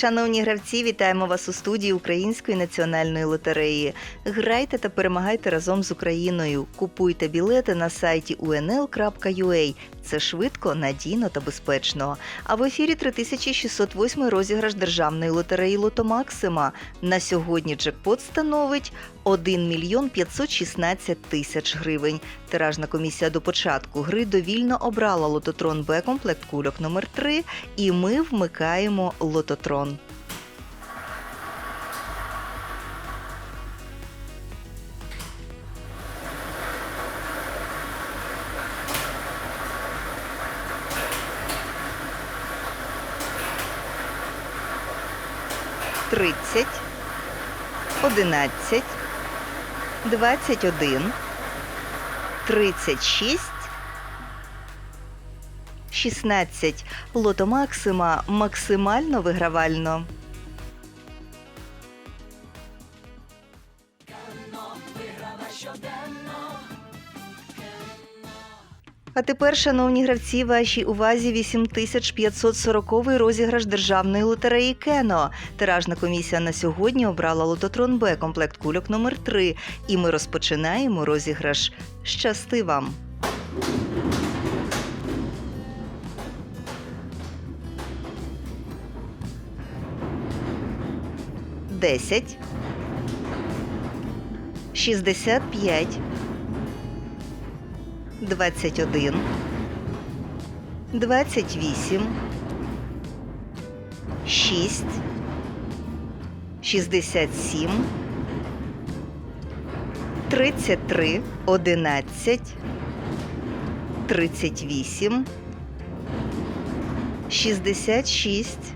Шановні гравці, вітаємо вас у студії Української національної лотереї. Грайте та перемагайте разом з Україною. Купуйте білети на сайті unl.ua. Це швидко, надійно та безпечно. А в ефірі 3608 розіграш державної лотереї Лото Максима. На сьогодні джекпот становить 1 мільйон 516 тисяч гривень. Тиражна комісія до початку гри довільно обрала лототрон Б комплект кульок номер 3 і ми вмикаємо лототрон. Тридцять, одинадцять, двадцять один, тридцять шість, шістнадцять. Лото Максима максимально вигравально. А тепер, шановні гравці, вашій увазі 8540 розіграш державної лотереї Кено. Тиражна комісія на сьогодні обрала лототрон Б комплект кульок номер 3 І ми розпочинаємо розіграш. Щасти вам! Десять. Шістдесят п'ять. 21, 28, 6, 67, 33, 11, 38, 66,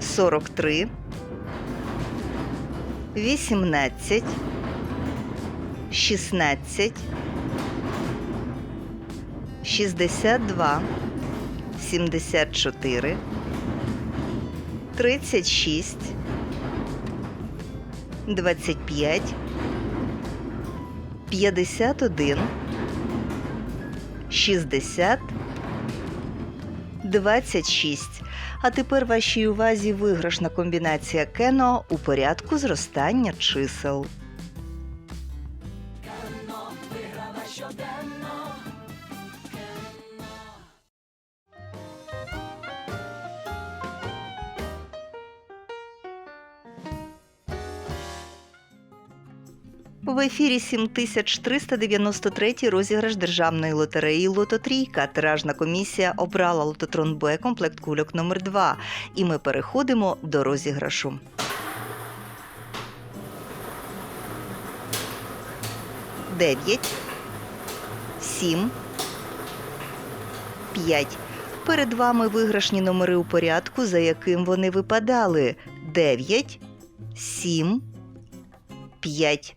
43, 18, 16, 62, 74, 36, 25, 51, 60, 26. А тепер вашій увазі виграшна комбінація кено у порядку зростання чисел. В ефірі 7393 розіграш державної лотереї Лототрійка. Тиражна комісія обрала лототрон Б комплект кульок номер 2 І ми переходимо до розіграшу. Дев'ять, сім, п'ять. Перед вами виграшні номери у порядку, за яким вони випадали. Дев'ять, сім, п'ять.